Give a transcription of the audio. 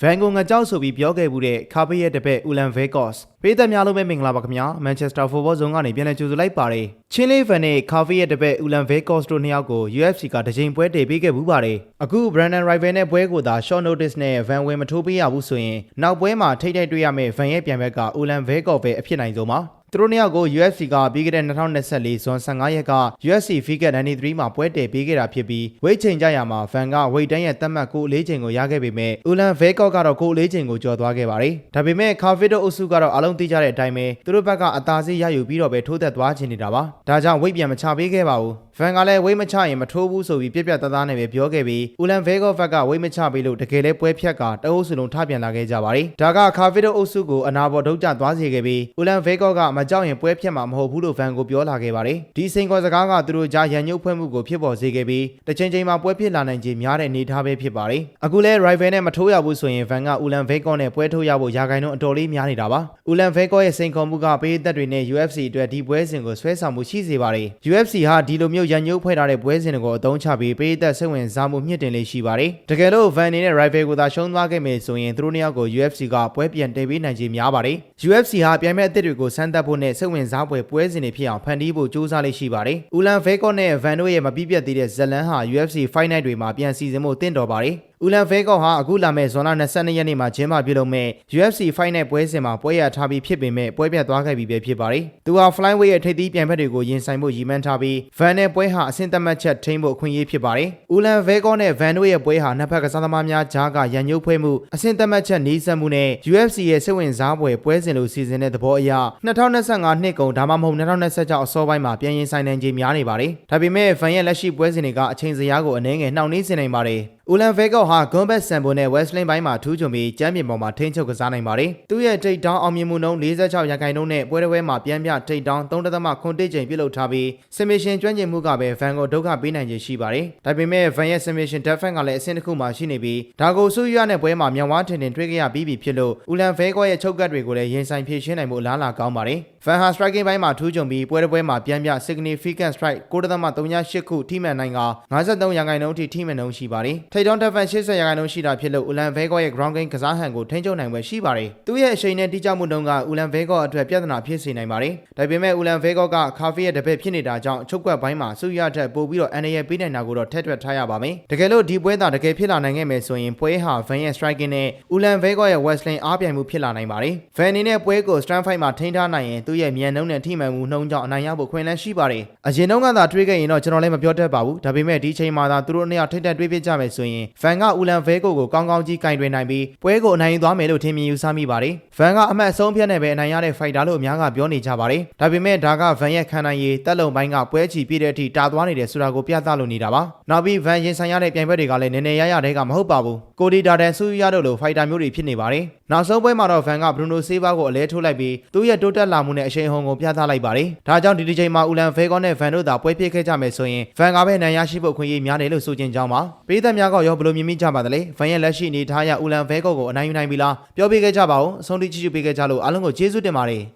ဗန်ကိုငကြောက်ဆိုပြီးပြောခဲ့မှုတဲ့ခါပေးရဲ့တပည့်ဦးလန်ဗဲကော့စ်ပေးသက်များလုံးပဲမင်္ဂလာပါခင်ဗျာမန်ချက်စတာဖူဘောဇုံကနေပြန်လည်ကြိုဆိုလိုက်ပါတယ်ချင်းလေးဗန်နဲ့ခါပေးရဲ့တပည့်ဦးလန်ဗဲကော့စ်တို့နှစ်ယောက်ကို UFC ကတကြိမ်ပွဲတည်ပေးခဲ့ဘူးပါတယ်အခု Brandon Rival နဲ့ပွဲကိုသာ short notice နဲ့ Van ဝင်မထိုးပေးရဘူးဆိုရင်နောက်ပွဲမှာထိတ်ထိတ်တွေ့ရမယ့် Van ရဲ့ပြန်ဘက်ကဦးလန်ဗဲကော့ပဲအဖြစ်နိုင်ဆုံးပါ သူတို့နှစ်ယောက်ကို UFC ကပြီးခဲ့တဲ့2024ဇွန်15ရက်က UFC Figure 93မှာပွဲတည်ပေးခဲ့တာဖြစ်ပြီးဝိတ်ချိန်ကြရမှာ Van ကဝိတ်တန်းရဲ့တက်မှတ်ကို၄ချိန်ကိုရခဲ့ပေမဲ့ဦးလန်ဗဲကော့ကတော့ကို၄ချိန်ကိုကျော်သွားခဲ့ပါတယ်။ဒါပေမဲ့ Carvito အုပ်စုကတော့အလုံးသိကြတဲ့အတိုင်းပဲသူတို့ဘက်ကအသာစီးရယူပြီးတော့ပဲထိုးသက်သွားချင်နေတာပါ။ဒါကြောင့်ဝိတ်ပြန်မချပေးခဲ့ပါဘူး။ Van ကလည်းဝိတ်မချရင်မထိုးဘူးဆိုပြီးပြက်ပြက်သားသားနဲ့ပဲပြောခဲ့ပြီးဦးလန်ဗဲကော့ဘက်ကဝိတ်မချပေးလို့တကယ်လဲပွဲဖြတ်ကတအုပ်စုလုံးထပြန်လာခဲ့ကြပါတယ်။ဒါက Carvito အုပ်စုကိုအနာပေါ်ဒုတ်ကျသွားစေခဲ့ပြီးဦးလန်ဗဲကော့ကမကြောက်ရင်ပွဲဖြတ်မှာမဟုတ်ဘူးလို့ Van ကိုပြောလာခဲ့ပါတယ်။ဒီစိန်ခေါ်စကားကသူတို့ကြားရန်ညှုပ်ဖွဲ့မှုကိုဖြစ်ပေါ်စေခဲ့ပြီးတစ်ချိန်ချိန်မှာပွဲဖြစ်လာနိုင်ခြေများတဲ့အနေအထားပဲဖြစ်ပါတယ်။အခုလဲ Rival နဲ့မထိုးရဘူးဆိုရင် Van ကဦးလန်ဗဲကော့နဲ့ပွဲထိုးရဖို့ရာဂိုင်နှုန်းအတော်လေးများနေတာပါ။ဦးလန်ဗဲကော့ရဲ့စိန်ခေါ်မှုကပေးသက်တွေနဲ့ UFC အတွက်ဒီပွဲစဉ်ကိုဆွဲဆောင်မှုရှိစေပါတယ်။ UFC ဟာဒီလိုမျိုးရန်ညှုပ်ဖွဲ့ထားတဲ့ပွဲစဉ်တွေကိုအသုံးချပြီးပေးသက်စိတ်ဝင်စားမှုမြင့်တင်လေးရှိပါတယ်။တကယ်လို့ Van အနေနဲ့ Rival ကိုသာရှုံးသွားခဲ့မယ်ဆိုရင်သူတို့နှစ်ယောက်ကို UFC ကပွဲပြန်တည်ပေးနိုင်ခြေများပါတယ်။ UFC ဟာပြိုင်မဲ့အသစ်တွေကိုစမ်းသပ်ဖို့နဲ့စိတ်ဝင်စားပွဲပွဲစဉ်တွေဖြစ်အောင်ဖန်တီးဖို့ကြိုးစားလေးရှိပါတယ်။ဦးလန်ဗဲကော့နဲ့ Van တို့ရဲ့မပြည့်ပြတ်သေးတဲ့ဇလန်ဟာ UFC Fight Night တွေမှာပြန်စီစဉ်ဖို့တင့်တော်ပါတယ်။ဦးလန်ဗဲကော့ဟာအခုလာမဲ့ဇွန်လ22ရက်နေ့မှာကျင်းပပြုလုပ်မဲ့ UFC Fight Night ပွဲစဉ်မှာပွဲရထားပြီးဖြစ်ပေမဲ့ပွဲပြတ်သွားခဲ့ပြီပဲဖြစ်ပါတယ်။သူဟာ Flyweight ရဲ့ထိပ်သီးပြိုင်ဘက်တွေကိုရင်ဆိုင်ဖို့ရည်မှန်းထားပြီး Van နဲ့ပွဲဟာအဆင့်သက်မှတ်ချက်ထိန်းဖို့အခွင့်အရေးဖြစ်ပါတယ်။ဦးလန်ဗဲကော့နဲ့ Van တို့ရဲ့ပွဲဟာနှစ်ဖက်ကစားသမားများကြားကရန်ညှုပ်ဖွဲ့မှုအဆင့်သက်မှတ်ချက်နှီးစပ်မှုနဲ့ UFC ရဲ့စိတ်ဝင်စားပွဲပွဲစဉ်လိုစီစဉ်တဲ့သဘောအရ2025နှစ်ကုန်ဒါမှမဟုတ်2026အစောပိုင်းမှာပြန်ရင်ဆိုင်နိုင်ခြေများနေပါတယ်။ဒါပေမဲ့ Van ရဲ့လက်ရှိပွဲစဉ်တွေကအချိန်စရာကိုအနည်းငယ်နှောင့်နှေးစေနိုင်ပါတယ်။ ဦးလန်ဗဲကော့ဟာဂွန်ဘက်ဆန်ဘိုနဲ့ Westling ဘိုင်းမှာထူးချွန်ပြီးကျမ်းပြင်ပေါ်မှာထိန်းချုပ်ကစားနိုင်ပါတယ်။သူ့ရဲ့ထိတ်တောင်းအောင်မြင်မှုနှုန်း46ရာခိုင်နှုန်းနဲ့ပွဲတစ်ပွဲမှာပြန်ပြထိတ်တောင်း3.9ချိန်ပြုတ်လုထားပြီး submission ကျွမ်းကျင်မှုကပဲ Van ကိုဒုက္ခပေးနိုင်ခြေရှိပါတယ်။ဒါပေမဲ့ Van ရဲ့ submission defense ကလည်းအဆင့်တစ်ခုမှရှိနေပြီးဒါကိုဆူရွနဲ့ပွဲမှာမြောင်ဝါထင်ထင်တွေ့ခဲ့ရပြီးပြီဖြစ်လို့ဦးလန်ဗဲကော့ရဲ့ချုပ်ကတ်တွေကိုလည်းရင်ဆိုင်ဖြည့်ရှင်းနိုင်မှုအလားအလာကောင်းပါတယ်။ Van ဟာ striking ဘိုင်းမှာထူးချွန်ပြီးပွဲတစ်ပွဲမှာပြန်ပြ significant strike 9.38ခုထိမှန်နိုင်က53ရာခိုင်နှုန်းအထိထိမှန်နှုန်းရှိပါတယ်။ထိတ်တောင်း defense 80ရာခိုင်နှုန်းရှိတာဖြစ်လို့ဦးလန်ဗဲကော့ရဲ့ ground game ကစားဟန်ကိုထိန်းချုပ်နိုင်ပွဲရှိပါတယ်။သူ့ရဲ့အရှိန်နဲ့တိကျမှုနှုန်းကဦးလန်ဗဲကော့အတွက်ပြဿနာဖြစ်စေနိုင်ပါတယ်။ဒါပေမဲ့ဦးလန်ဗဲကော့ကခါဖေးရဲ့တပည့်ဖြစ်နေတာကြောင့်ချုပ်ကွက်ဘိုင်းမှာစုရထက်ပိုပြီးတော့ NA ရဲ့ပေးနိုင်တာကိုတော့ထက်တွက်ထားရပါမယ်။တကယ်လို့ဒီပွဲသာတကယ်ဖြစ်လာနိုင်ခဲ့မယ်ဆိုရင်ပွဲဟာ Van ရဲ့ striking နဲ့ဦးလန်ဗဲကော့ရဲ့ wrestling အားပြိုင်မှုဖြစ်လာနိုင်ပါတယ်။ Van အနေနဲ့ပွဲကို stand fight မှာထိန်းထားနိုင်ရင်သူ့ရဲ့မြန်နှုန်းနဲ့ထိမှန်မှုနှုန်းကြောင့်အနိုင်ရဖို့ခွင့်လန်းရှိပါတယ်။အရင်တုန်းကသာတွေးခဲ့ရင်တော့ကျွန်တော်လည်းမပြောတတ်ပါဘူး။ဒါပေမဲ့ဒီချိန်မှာသာသူတို့နှစ်ယောက်ထိတ်တက်တွေးပြကြမယ်ဆိုရင် Van ကဦးလန်ဗဲကိုကိုကောင်းကောင်းကြီးကင်တွင်နိုင်ပြီးပွဲကိုအနိုင်ယူသွားမယ်လို့ထင်မြင်ယူဆမိပါတယ်။ Van ကအမှတ်အဆုံးဖြတ်နဲ့ပဲအနိုင်ရတဲ့ fighter လို့အများကပြောနေကြပါတယ်။ဒါပေမဲ့ဒါက Van ရဲ့ခံနိုင်ရည်တက်လုံပိုင်းကပွဲချီပြည့်တဲ့အထိတာသွားနေတယ်ဆိုတာကိုပြသလို့နေတာပါ။နောက်ပြီး Van ရင်ဆိုင်ရတဲ့ပြိုင်ဘက်တွေကလည်းနည်းနည်းရရတဲ့ကမဟုတ်ပါဘူး။ကိုဒီတာတန်ဆူရတို့လို fighter မျိုးတွေဖြစ်နေပါတယ်။နောက်ဆုံးပွဲမှာတော့ Van က Bruno Silva ကိုအလဲထိုးလိုက်ပြီးသူ့ရဲ့တိုးတက်လာမှုနဲ့အရှိန်ဟုန်ကိုပြသလိုက်ပါတယ်။ဒါကြောင့်ဒီဒီချိန်မှာဦးလန်ဖေကောနဲ့ Van တို့သာပွဲဖြစ်ခဲ့ကြမယ်ဆိုရင် Van ကပဲနိုင်ရရှိဖို့ခွင့်ရများတယ်လို့ဆိုချင်ကြောင်းပါ။ပေးသက်များကရောဘယ်လိုမြင်မိကြပါသလဲ။ Van ရဲ့လက်ရှိအနေထားအရဦးလန်ဖေကောကိုအနိုင်ယူနိုင်ပြီလား။ပြောပြခဲ့ကြပါဦး။အဆုံးထိကြည့်ကြပေးခဲ့ကြလို့အားလုံးကိုကျေးဇူးတင်ပါတယ်။